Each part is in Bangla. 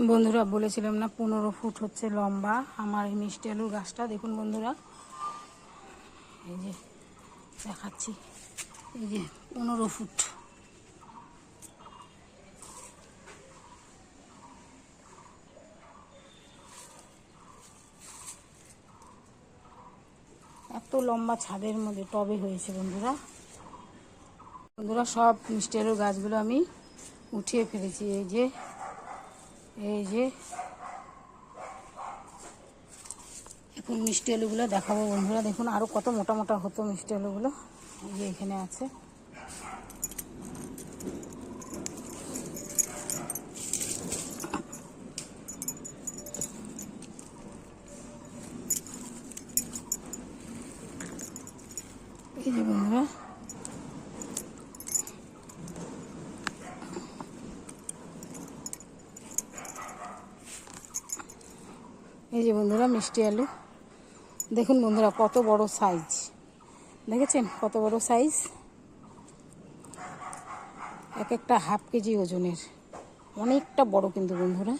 বন্ধুরা বলেছিলাম না, পনেরো ফুট হচ্ছে লম্বা। আমার এই মিষ্টি আলুর গাছটা, দেখুন বন্ধুরা। এই যে, দেখাচ্ছি। এই যে, পনেরো ফুট। এত লম্বা ছাদের মধ্যে টবে হয়েছে বন্ধুরা। বন্ধুরা, সব মিষ্টি আলুর গাছগুলো আমি উঠিয়ে ফেলেছি। এই যে এই যে। এখন মিষ্টি আলুগুলো দেখাবো বন্ধুরা। দেখুন আরও কত মোটা মোটা হতো মিষ্টি আলুগুলো। এই যে এখানে আছে এই যে বন্ধুরা এই যে বন্ধুরা, মিষ্টি আলু। দেখুন বন্ধুরা, কত বড় সাইজ দেখেছেন? কত বড় সাইজ এক একটা হাফ কেজি ওজনের। অনেকটা বড় কিন্তু বন্ধুরা।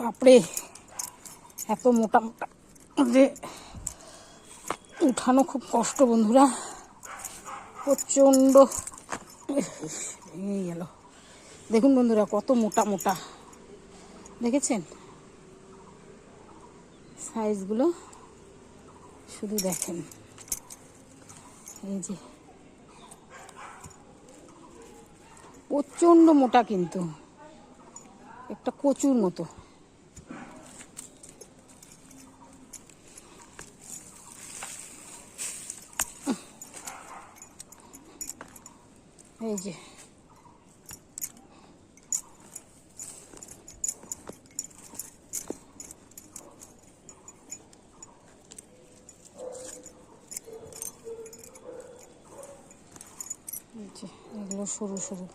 বাপরে, এত মোটা মোটা যে উঠানো খুব কষ্ট বন্ধুরা। প্রচণ্ড এই গেল দেখুন বন্ধুরা, কত মোটা মোটা। দেখেছেন? সাইজগুলো শুধু দেখেন। এই যে। প্রচণ্ড মোটা কিন্তু। একটা কচুর মতো। এই যে এই যে এগুলো সরু সরু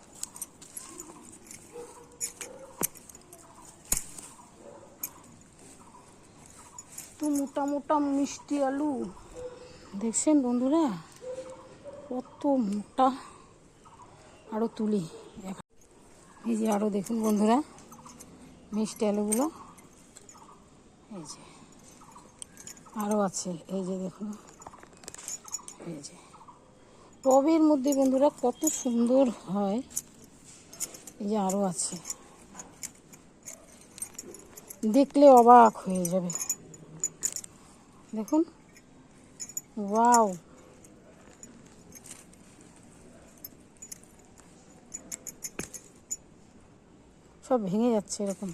তো মোটা মোটা মিষ্টি আলু। দেখছেন বন্ধুরা? কত মোটা। আরও তুলি। এই যে আরও দেখুন বন্ধুরা মিষ্টি আলুগুলো। এই যে আরও আছে। এই যে দেখুন। এই যে। টবের মধ্যে বন্ধুরা কত সুন্দর হয়। এই যে আরও আছে। দেখলে অবাক হয়ে যাবে। দেখুন। ওয়াও। সব ভেঙে যাচ্ছে এরকম।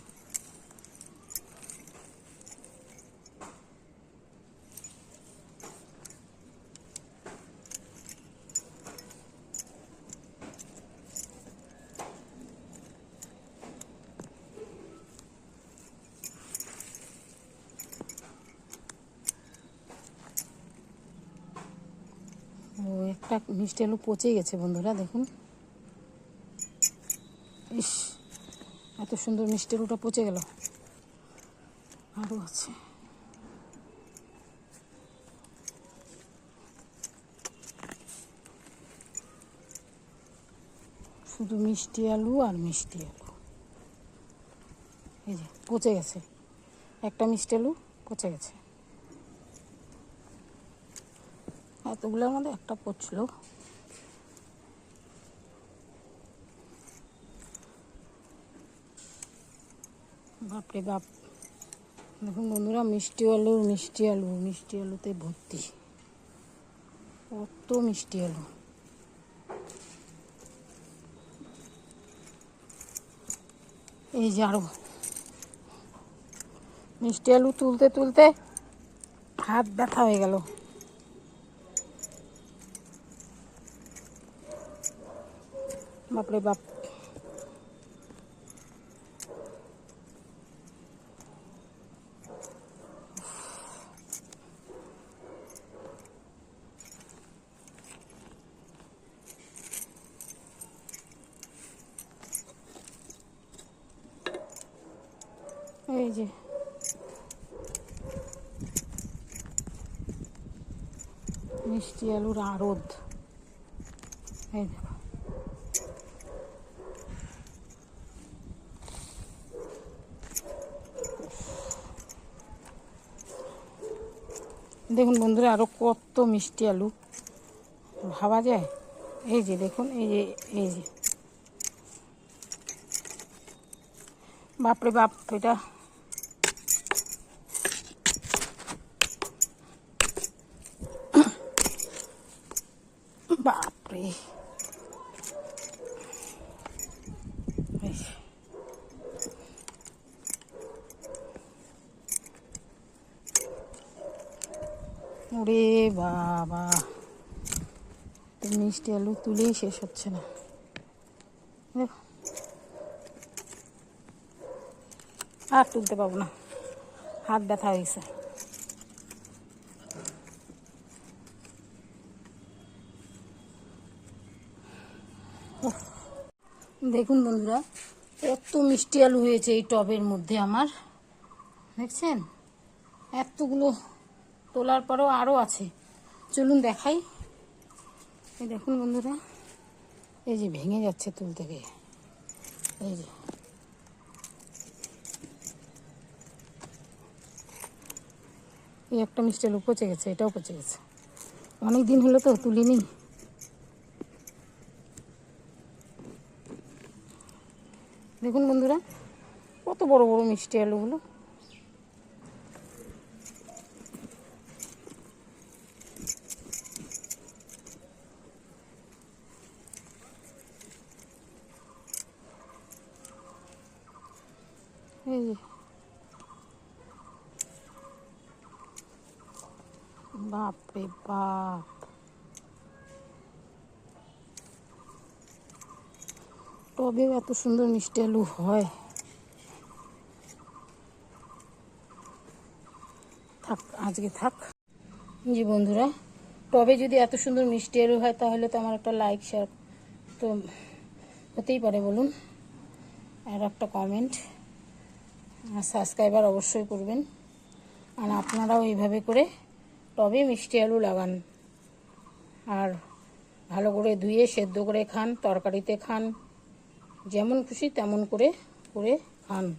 একটা মিষ্টি আলু পচে গেছে বন্ধুরা, দেখুন। ইস, এত সুন্দর মিষ্টি আলুটা পচে গেল। আরও আছে। শুধু মিষ্টি আলু আর মিষ্টি আলু। এই যে, পচে গেছে। একটা মিষ্টি আলু পচে গেছে। এতগুলোর মধ্যে একটা পচলো বাপরে বাপ। দেখুন বন্ধুরা, মিষ্টি আলুর মিষ্টি আলু, মিষ্টি আলুতে ভর্তি। কত মিষ্টি আলু। এই যে আরও। মিষ্টি আলু তুলতে তুলতে হাত ব্যথা হয়ে গেল। বাপরে বাপ। এই যে। মিষ্টি আলুর আড়ত। এই দেখো। দেখুন বন্ধুরা, আরও কত মিষ্টি আলু। ভাবা যায়? এই যে দেখুন, এই যে এই যে। বাপরে বাপ, এটা। বাপরে। ওরে বাবা। মিষ্টি আলু তুলেই শেষ হচ্ছে না। আর তুলতে পাবো না। হাত ব্যথা হয়েছে দেখুন বন্ধুরা, কত মিষ্টি আলু হয়েছে এই টবের মধ্যে আমার। দেখছেন? এতগুলো তোলার পরেও আরও আছে। চলুন দেখাই। এই দেখুন বন্ধুরা, এই যে ভেঙে যাচ্ছে তুলতে গিয়ে এই যে। এই একটা মিষ্টি আলু পচে গেছে, এটাও পচে গেছে। অনেক দিন হলো তো তুলিনি। দেখুন বন্ধুরা, কত বড় বড় মিষ্টি আলুগুলো। বাপ রে বাপ। টবেও এত সুন্দর মিষ্টি আলু হয়। থাক, আজকে থাক। জি বন্ধুরা, টবে যদি এত সুন্দর মিষ্টি আলু হয়, তাহলে তো আমার একটা লাইক শেয়ার তো হতেই পারে, বলুন। আর একটা কমেন্ট সাবস্ক্রাইবার অবশ্যই করবেন। আর আপনারাও এইভাবে করে টবে মিষ্টি আলু লাগান। আর ভালো করে ধুয়ে, সেদ্ধ করে খান, তরকারিতে খান, যেমন খুশি তেমন করে করে খান।